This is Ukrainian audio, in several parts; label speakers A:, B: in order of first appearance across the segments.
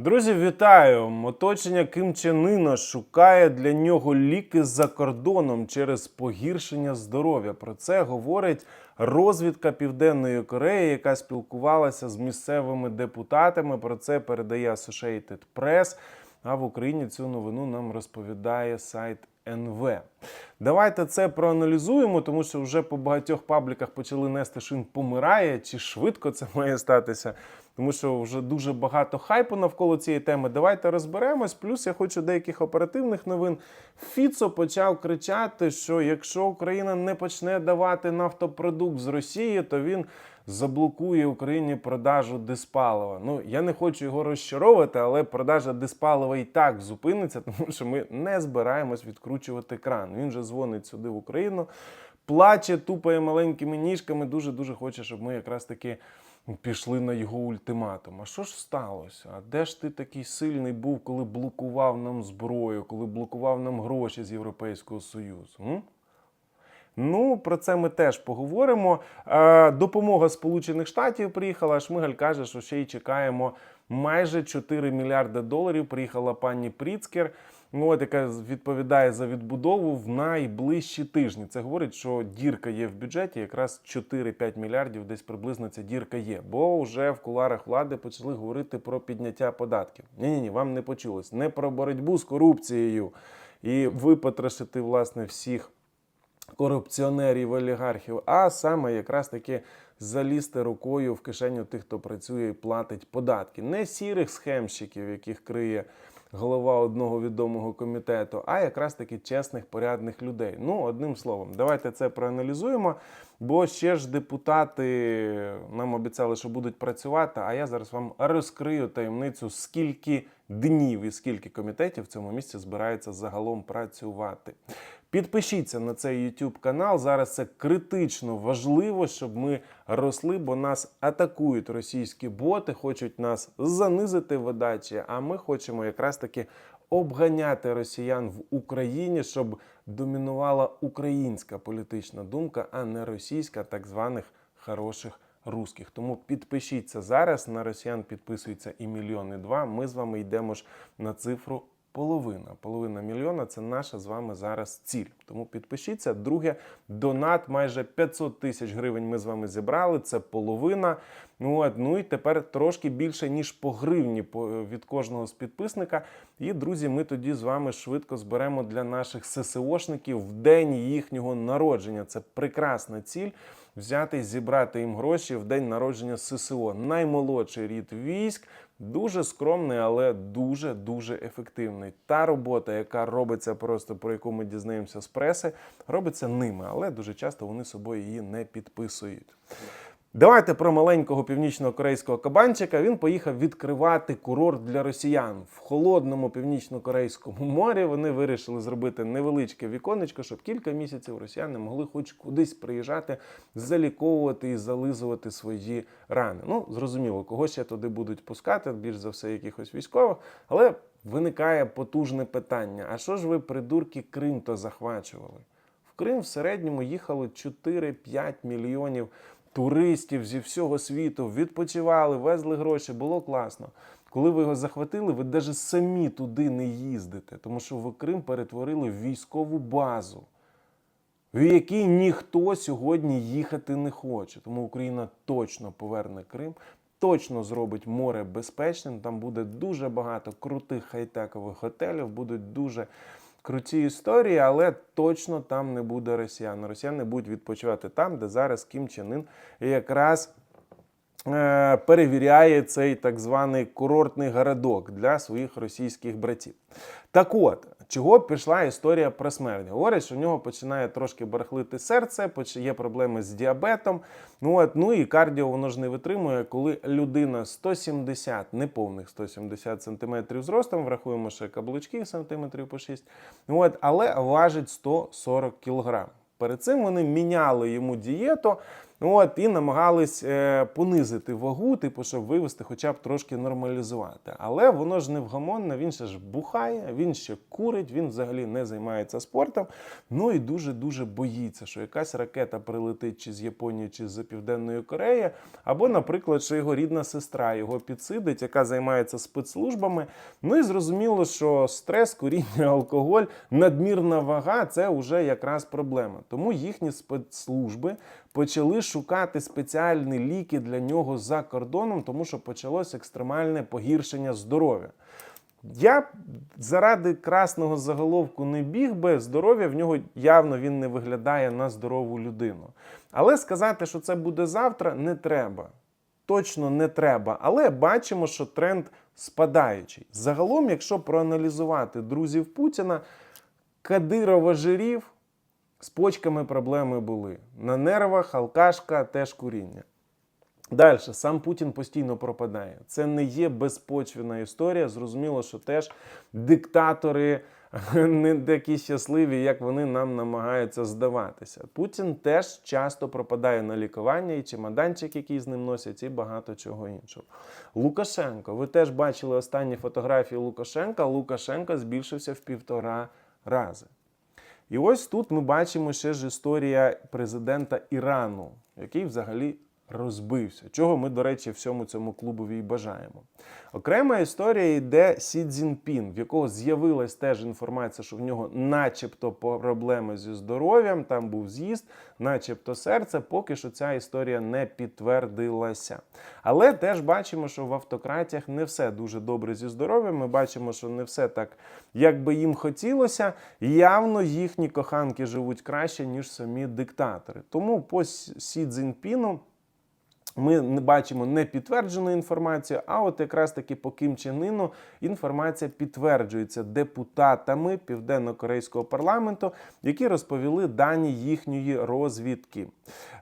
A: Друзі, вітаю! Оточення Ким Чен Іна шукає для нього ліки за кордоном через погіршення здоров'я. Про це говорить розвідка Південної Кореї, яка спілкувалася з місцевими депутатами. Про це передає Associated Press. А в Україні цю новину нам розповідає сайт НВ. Давайте це проаналізуємо, тому що вже по багатьох пабліках почали нести, він помирає, чи швидко це має статися. Тому що вже дуже багато хайпу навколо цієї теми. Давайте розберемось. Плюс я хочу деяких оперативних новин. Фіцо почав кричати, що якщо Україна не почне давати нафтопродукт з Росії, то він заблокує Україні продажу диспалива. Ну я не хочу його розчаровувати, але продажа диспалива і так зупиниться, тому що ми не збираємось відкручувати кран. Він же дзвонить сюди в Україну, плаче, тупає маленькими ніжками. Дуже дуже хоче, щоб ми якраз таки пішли на його ультиматум. А що ж сталося? А де ж ти такий сильний був, коли блокував нам зброю, коли блокував нам гроші з Європейського Союзу? М? Ну, про це ми теж поговоримо. Е, допомога Сполучених Штатів приїхала. Шмигаль каже, що ще й чекаємо майже 4 мільярди доларів. Приїхала пані Пріцкер. Ну, от, яка відповідає за відбудову в найближчі тижні. Це говорить, що дірка є в бюджеті, якраз 4-5 мільярдів, десь приблизно ця дірка є. Бо вже в куларах влади почали говорити про підняття податків. Ні, ні, ні, вам не почулось. Не про боротьбу з корупцією і випотрошити власне всіх корупціонерів, олігархів, а саме якраз таки залізти рукою в кишеню тих, хто працює і платить податки. Не сірих схемщиків, яких криє голова одного відомого комітету, а якраз таки чесних, порядних людей. Ну, одним словом, давайте це проаналізуємо. Бо ще ж депутати нам обіцяли, що будуть працювати. А я зараз вам розкрию таємницю, скільки днів і скільки комітетів в цьому місці збираються загалом працювати. Підпишіться на цей YouTube канал. Зараз це критично важливо, щоб ми росли, бо нас атакують російські боти, хочуть нас занизити в видачі. А ми хочемо якраз таки обганяти росіян в Україні, щоб домінувала українська політична думка, а не російська, так званих хороших русських. Тому підпишіться зараз. На росіян підписується і мільйон, і два. Ми з вами йдемо ж на цифру. Половина, половина мільйона це наша з вами зараз ціль. Тому підпишіться. Друге, донат майже 500 тисяч гривень. Ми з вами зібрали. Це половина. Ну от, ну і тепер трошки більше ніж по гривні по- від кожного з підписника. І друзі, ми тоді з вами швидко зберемо для наших ССОшників в день їхнього народження. Це прекрасна ціль. Взяти і зібрати їм гроші в день народження ССО. Наймолодший рід військ. Дуже скромний, але дуже дуже ефективний. Та робота, яка робиться просто про яку ми дізнаємося з преси, робиться ними, але дуже часто вони собою її не підписують. Давайте про маленького північно-корейського кабанчика. Він поїхав відкривати курорт для росіян в холодному північно-корейському морі. Вони вирішили зробити невеличке віконечко, щоб кілька місяців росіяни могли хоч кудись приїжджати, заліковувати і зализувати свої рани. Ну зрозуміло, кого ще туди будуть пускати, більш за все, якихось військових, але виникає потужне питання: а що ж ви, придурки, Крим то захвачували? В Крим в середньому їхало 4-5 мільйонів туристів зі всього світу, відпочивали, везли гроші, було класно. Коли ви його захватили, ви навіть самі туди не їздите, тому що ви Крим перетворили в військову базу, в якій ніхто сьогодні їхати не хоче. Тому Україна точно поверне Крим, точно зробить море безпечним. Там буде дуже багато крутих хай-текових готелів, будуть дуже круті історії, але точно там не буде росіян. Росіяни будуть відпочивати там, де зараз Кім Чен Ін якраз е, перевіряє цей так званий курортний городок для своїх російських братів. Так от, чого пішла історія про смерть? Говорять, що в нього починає трошки барахлити серце, є проблеми з діабетом. Ну, от, ну і кардіо воно ж не витримує, коли людина 170, неповних 170 сантиметрів зростом, врахуємо ще каблучки сантиметрів по 6, ну, от, але важить 140 кілограм. Перед цим вони міняли йому дієту. Ну, От, і намагались е, понизити вагу, типу, щоб вивести, хоча б трошки нормалізувати. Але воно ж невгомонне, він ще ж бухає, він ще курить, він взагалі не займається спортом. Ну і дуже-дуже боїться, що якась ракета прилетить чи з Японії, чи з Південної Кореї, або, наприклад, що його рідна сестра його підсидить, яка займається спецслужбами. Ну і зрозуміло, що стрес, куріння, алкоголь, надмірна вага це вже якраз проблема. Тому їхні спецслужби почали шукати спеціальні ліки для нього за кордоном, тому що почалось екстремальне погіршення здоров'я. Я заради красного заголовку не біг би, здоров'я в нього явно він не виглядає на здорову людину. Але сказати, що це буде завтра, не треба. Точно не треба. Але бачимо, що тренд спадаючий. Загалом, якщо проаналізувати друзів Путіна, Кадирова жирів, з почками проблеми були. На нервах, алкашка, теж куріння. Далі, сам Путін постійно пропадає. Це не є безпочвена історія. Зрозуміло, що теж диктатори не такі щасливі, як вони нам намагаються здаватися. Путін теж часто пропадає на лікування, і чемоданчик, який з ним носять, і багато чого іншого. Лукашенко. Ви теж бачили останні фотографії Лукашенка. Лукашенко збільшився в півтора рази. І ось тут ми бачимо ще ж історія президента Ірану, який взагалі розбився. Чого ми, до речі, всьому цьому клубові і бажаємо. Окрема історія йде Сі Цзіньпін, в якого з'явилась теж інформація, що в нього начебто проблеми зі здоров'ям, там був з'їзд, начебто серце. Поки що ця історія не підтвердилася. Але теж бачимо, що в автократіях не все дуже добре зі здоров'ям. Ми бачимо, що не все так, як би їм хотілося. Явно їхні коханки живуть краще, ніж самі диктатори. Тому по Сі Цзіньпіну ми не бачимо не підтверджену інформацію, а от якраз таки по Ким Чен Іну інформація підтверджується депутатами південно-корейського парламенту, які розповіли дані їхньої розвідки.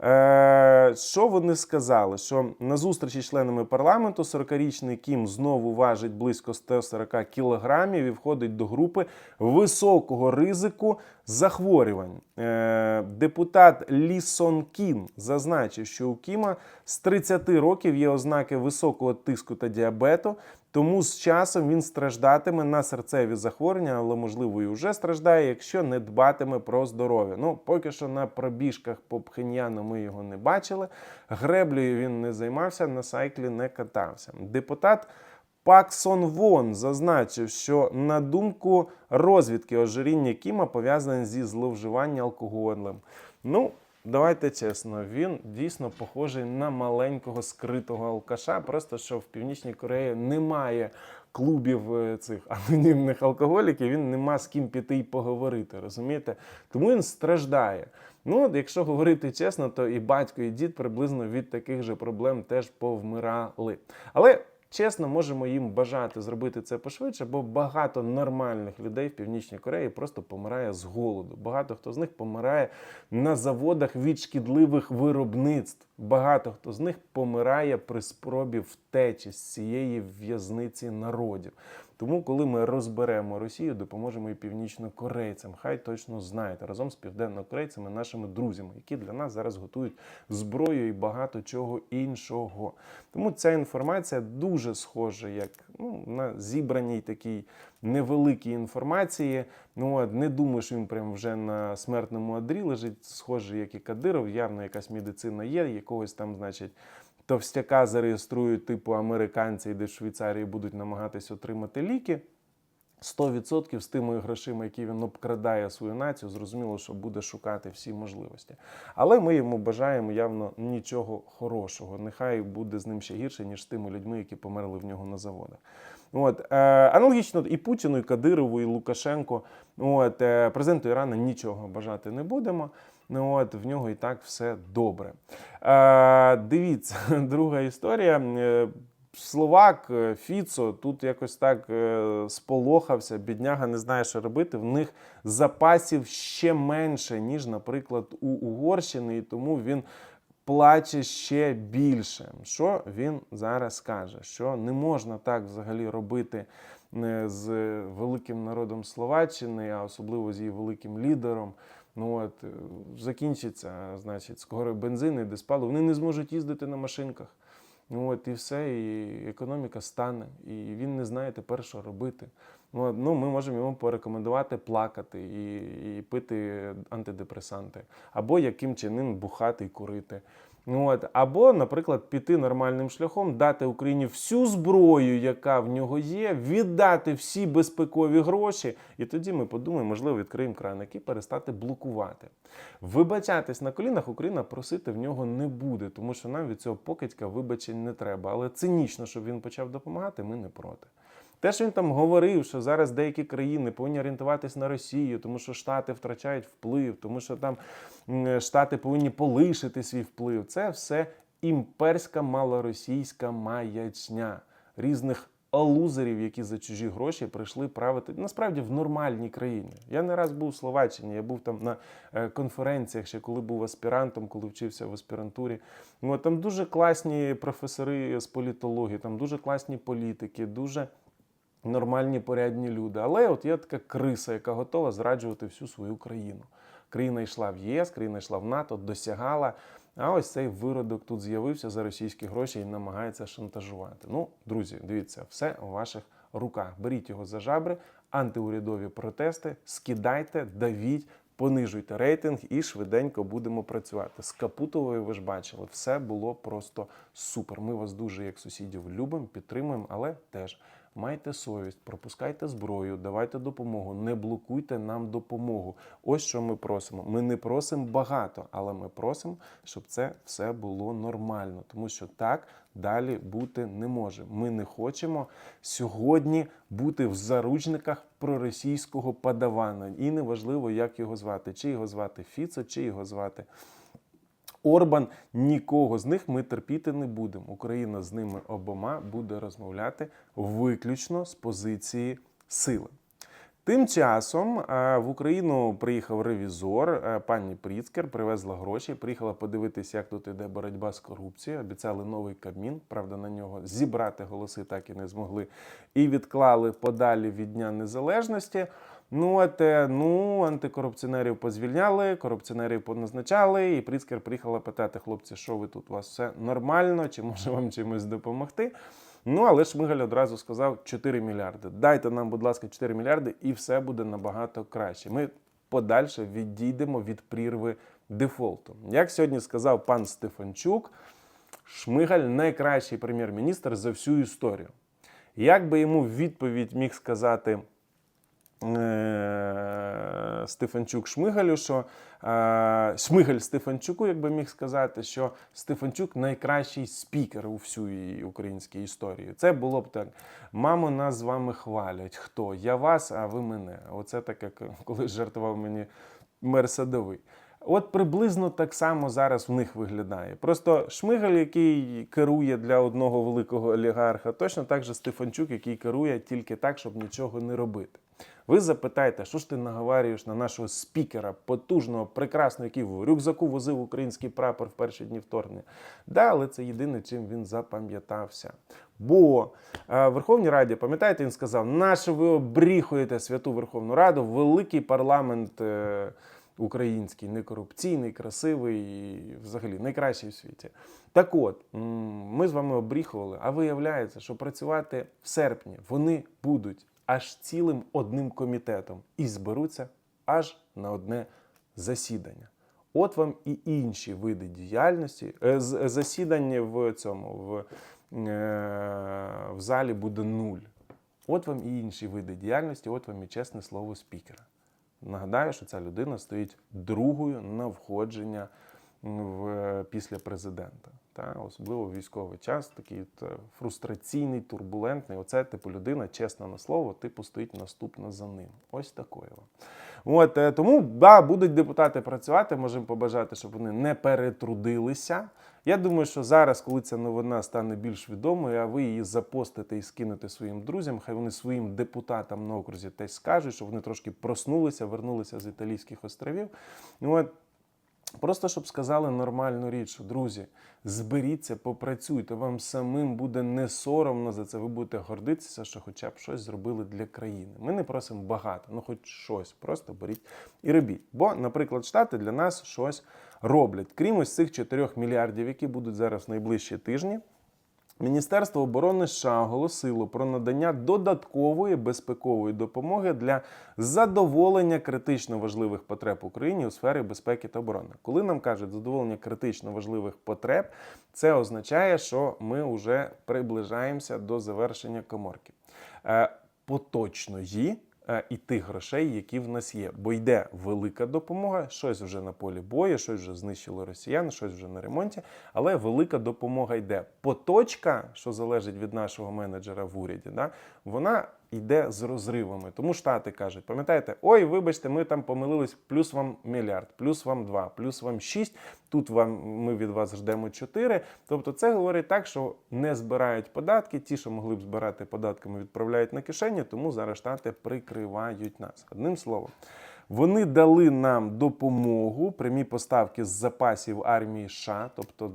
A: Е, Що вони сказали? Що на зустрічі з членами парламенту 40-річний Кім знову важить близько 140 кілограмів і входить до групи високого ризику захворювань. Е, Депутат Лі Сон Кін зазначив, що у Кіма з 30 років є ознаки високого тиску та діабету. Тому з часом він страждатиме на серцеві захворювання, але можливо і вже страждає, якщо не дбатиме про здоров'я. Ну поки що на пробіжках по Пхеньяну ми його не бачили. Греблею він не займався, на сайклі не катався. Депутат. Пак Сон Вон зазначив, що на думку розвідки ожиріння Кіма пов'язане зі зловживанням алкоголем. Ну, давайте чесно, він дійсно похожий на маленького скритого алкаша, просто що в Північній Кореї немає клубів е, цих анонімних алкоголіків, він нема з ким піти і поговорити, розумієте? Тому він страждає. Ну, от якщо говорити чесно, то і батько, і дід приблизно від таких же проблем теж повмирали. Але чесно, можемо їм бажати зробити це пошвидше, бо багато нормальних людей в Північній Кореї просто помирає з голоду. Багато хто з них помирає на заводах від шкідливих виробництв. Багато хто з них помирає при спробі втечі з цієї в'язниці народів. Тому, коли ми розберемо Росію, допоможемо і північнокорейцям. Хай точно знаєте разом з південнокорейцями, нашими друзями, які для нас зараз готують зброю і багато чого іншого. Тому ця інформація дуже схожа, як ну, на зібраній такій невеликій інформації. Ну не думаю, що він прям вже на смертному одрі лежить, схожий, як і Кадиров. Явно якась медицина є, якогось там, значить. Товстяка зареєструють типу американці, де в Швейцарії будуть намагатись отримати ліки. 100% з тими грошима, які він обкрадає свою націю, зрозуміло, що буде шукати всі можливості. Але ми йому бажаємо явно нічого хорошого. Нехай буде з ним ще гірше, ніж з тими людьми, які померли в нього на заводах. От, е, Аналогічно і Путіну, і Кадирову, і Лукашенко. От, е, Президенту Ірану нічого бажати не будемо. Ну от в нього і так все добре. Е, Дивіться, друга історія. Е, Словак е, Фіцо тут якось так е, сполохався, бідняга не знає, що робити. В них запасів ще менше, ніж, наприклад, у Угорщини, і тому він плаче ще більше. Що він зараз каже? Що не можна так взагалі робити з великим народом Словаччини, а особливо з її великим лідером. Ну от е, закінчиться, значить, скоро бензин і диспаливо. Вони не зможуть їздити на машинках. Ну от і все, і економіка стане, і він не знає тепер, що робити. Ну, ну ми можемо йому порекомендувати плакати і, і пити антидепресанти, або яким чином бухати і курити. Ну, от, або, наприклад, піти нормальним шляхом, дати Україні всю зброю, яка в нього є, віддати всі безпекові гроші, і тоді ми подумаємо, можливо, відкриємо краник і перестати блокувати. Вибачатись на колінах Україна просити в нього не буде, тому що нам від цього покидька вибачень не треба. Але цинічно, щоб він почав допомагати, ми не проти. Те, що він там говорив, що зараз деякі країни повинні орієнтуватись на Росію, тому що Штати втрачають вплив, тому що там Штати повинні полишити свій вплив. Це все імперська малоросійська маячня різних лузерів, які за чужі гроші прийшли правити насправді в нормальній країні. Я не раз був в Словаччині, я був там на е, конференціях, ще коли був аспірантом, коли вчився в аспірантурі. Ну, там дуже класні професори з політології, там дуже класні політики, дуже нормальні порядні люди. Але от є така криса, яка готова зраджувати всю свою країну. Країна йшла в ЄС, країна йшла в НАТО, досягала. А ось цей виродок тут з'явився за російські гроші і намагається шантажувати. Ну, друзі, дивіться, все у ваших руках. Беріть його за жабри, антиурядові протести, скидайте, давіть. Понижуйте рейтинг і швиденько будемо працювати. З Капутовою ви ж бачили, все було просто супер. Ми вас дуже як сусідів любимо, підтримуємо, але теж майте совість, пропускайте зброю, давайте допомогу, не блокуйте нам допомогу. Ось що ми просимо. Ми не просимо багато, але ми просимо, щоб це все було нормально, тому що так далі бути не може. Ми не хочемо сьогодні бути в заручниках проросійського падавана. І неважливо, як його звати, чи його звати Фіцо, чи його звати. Орбан нікого з них ми терпіти не будемо. Україна з ними обома буде розмовляти виключно з позиції сили. Тим часом е, в Україну приїхав ревізор, е, пані Пріцкер, привезла гроші, приїхала подивитися, як тут іде боротьба з корупцією. Обіцяли новий кабмін. Правда, на нього зібрати голоси так і не змогли. І відклали подалі від Дня Незалежності. Ну, от, е, ну, антикорупціонерів позвільняли, корупціонерів поназначали, і Пріцкер приїхала питати, хлопці, що ви тут, у вас все нормально, чи може вам чимось допомогти? Ну, але Шмигаль одразу сказав 4 мільярди. Дайте нам, будь ласка, 4 мільярди, і все буде набагато краще. Ми подальше відійдемо від прірви дефолту. Як сьогодні сказав пан Стефанчук, Шмигаль найкращий прем'єр-міністр за всю історію. Як би йому в відповідь міг сказати Стефанчук Шмигалю, що е, Шмигаль Стефанчуку, як би міг сказати, що Стефанчук найкращий спікер у всій українській історії. Це було б так: мамо, нас з вами хвалять. Хто? Я вас, а ви мене. Оце так, як колись жартував мені мер Садовий. От приблизно так само зараз в них виглядає. Просто Шмигаль, який керує для одного великого олігарха, точно так же Стефанчук, який керує тільки так, щоб нічого не робити. Ви запитаєте, що ж ти наговарюєш на нашого спікера, потужного, прекрасного, який в рюкзаку возив український прапор в перші дні вторгнення. Да, але це єдине, чим він запам'ятався. Бо е, в Верховній Раді, пам'ятаєте, він сказав, наше ви обріхуєте святу Верховну Раду, великий парламент. е, Український, некорупційний, красивий і взагалі найкращий в світі. Так от, ми з вами обріхували, а виявляється, що працювати в серпні вони будуть аж цілим одним комітетом і зберуться аж на одне засідання. От вам і інші види діяльності. Е, Засідання в цьому в, е, в залі буде нуль. От вам і інші види діяльності, от вам і чесне слово спікера. Нагадаю, що ця людина стоїть другою на входження в, після президента. Та, особливо військовий час, такий от, е, фрустраційний, турбулентний. Оце типу людина, чесна на слово, типу стоїть наступна за ним. Ось такою. От е, тому да, будуть депутати працювати. Можемо побажати, щоб вони не перетрудилися. Я думаю, що зараз, коли ця новина стане більш відомою, а ви її запостите і скинете своїм друзям, хай вони своїм депутатам на окрузі теж скажуть, що вони трошки проснулися, вернулися з італійських островів. От, Просто щоб сказали нормальну річ, друзі, зберіться, попрацюйте, вам самим буде не соромно за це. Ви будете гордитися, що хоча б щось зробили для країни. Ми не просимо багато, ну хоч щось, просто беріть і робіть. Бо, наприклад, Штати для нас щось роблять. Крім ось цих 4 мільярдів, які будуть зараз в найближчі тижні. Міністерство оборони США оголосило про надання додаткової безпекової допомоги для задоволення критично важливих потреб Україні у сфері безпеки та оборони. Коли нам кажуть задоволення критично важливих потреб, це означає, що ми вже приближаємося до завершення коморки е, поточної і тих грошей, які в нас є. Бо йде велика допомога, щось вже на полі бою, щось вже знищили росіян, щось вже на ремонті. Але велика допомога йде. Поточка, що залежить від нашого менеджера в уряді, да, вона йде з розривами. Тому штати кажуть, пам'ятаєте, ой, вибачте, ми там помилились, плюс вам мільярд, плюс вам два, плюс вам шість. Тут вам ми від вас ждемо чотири. Тобто, це говорить так, що не збирають податки. Ті, що могли б збирати податками, відправляють на кишені, тому зараз штати прикривають нас. Одним словом. Вони дали нам допомогу, прямі поставки з запасів армії США, тобто,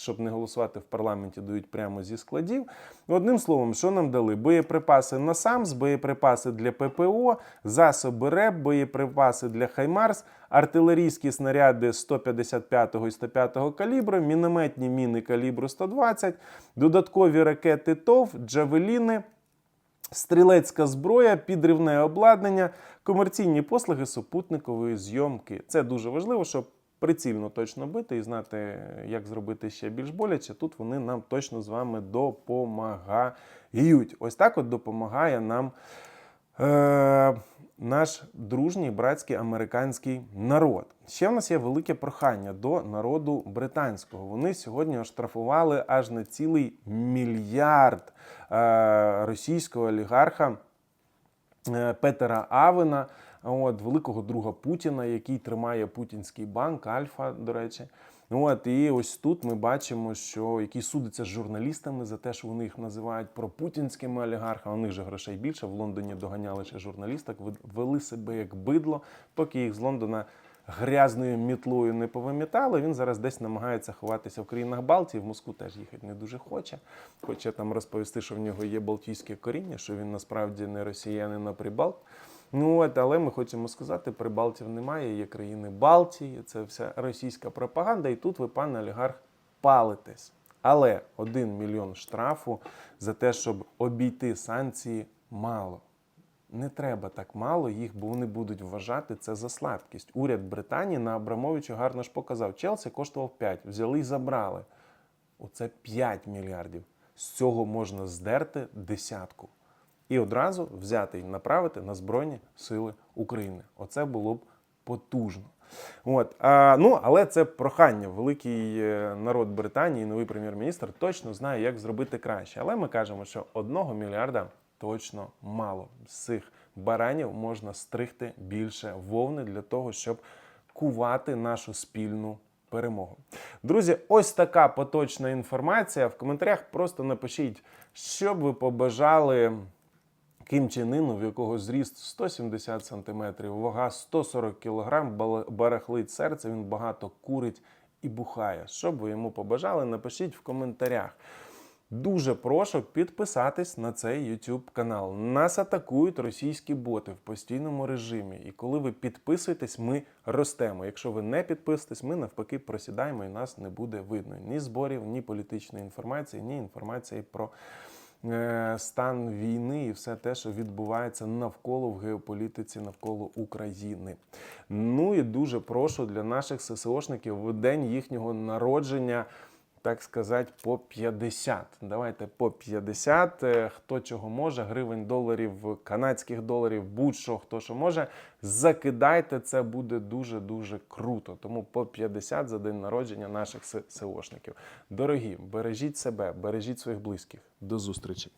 A: щоб не голосувати в парламенті, дають прямо зі складів. Одним словом, що нам дали? Боєприпаси на САМС, боєприпаси для ППО, засоби РЕП, боєприпаси для Хаймарс, артилерійські снаряди 155 і 105 калібру, мінометні міни калібру 120, додаткові ракети ТОВ, джавеліни. Стрілецька зброя, підривне обладнання, комерційні послуги супутникової зйомки. Це дуже важливо, щоб прицільно точно бити і знати, як зробити ще більш боляче. Тут вони нам точно з вами допомагають. Ось так от допомагає нам е, наш дружній братський американський народ. Ще в нас є велике прохання до народу британського. Вони сьогодні оштрафували аж на цілий мільярд е, російського олігарха е, Петера Авена, от, великого друга Путіна, який тримає путінський банк, Альфа, до речі. От, і ось тут ми бачимо, що який судиться з журналістами за те, що вони їх називають пропутінськими олігархами. У них же грошей більше. В Лондоні доганяли ще журналісток, вели себе як бидло, поки їх з Лондона грязною мітлою не повимітали. Він зараз десь намагається ховатися в країнах Балтії. В Москву теж їхати не дуже хоче. Хоче там розповісти, що в нього є балтійське коріння, що він насправді не росіянин, а прибалт. Ну от, але ми хочемо сказати, прибалтів немає, є країни Балтії, це вся російська пропаганда, і тут ви, пане олігарх, палитесь. Але один мільйон штрафу за те, щоб обійти санкції, мало. Не треба так мало їх, бо вони будуть вважати це за слабкість. Уряд Британії на Абрамовичу гарно ж показав, Челсі коштував 5, взяли і забрали. Оце 5 мільярдів. З цього можна здерти десятку. І одразу взяти і направити на Збройні Сили України. Оце було б потужно. От, а, ну, але це прохання. Великий е, народ Британії, новий прем'єр-міністр точно знає, як зробити краще. Але ми кажемо, що одного мільярда точно мало. З цих баранів можна стригти більше вовни для того, щоб кувати нашу спільну перемогу. Друзі, ось така поточна інформація. В коментарях просто напишіть, що б ви побажали. Ким Чен Іну, в якого зріст 170 см, вага 140 кг, барахлить серце, він багато курить і бухає. Що б ви йому побажали, напишіть в коментарях. Дуже прошу підписатись на цей YouTube канал. Нас атакують російські боти в постійному режимі. І коли ви підписуєтесь, ми ростемо. Якщо ви не підписуєтесь, ми навпаки просідаємо і нас не буде видно ні зборів, ні політичної інформації, ні інформації про. Е, стан війни і все те, що відбувається навколо в геополітиці навколо України. Ну і дуже прошу для наших ССОшників в день їхнього народження. Так сказати, по 50. Давайте по 50. Е, хто чого може, гривень, доларів, канадських доларів, будь-що хто що може. Закидайте, це буде дуже-дуже круто. Тому по 50 за день народження наших СОшників. Дорогі, бережіть себе, бережіть своїх близьких. До зустрічі!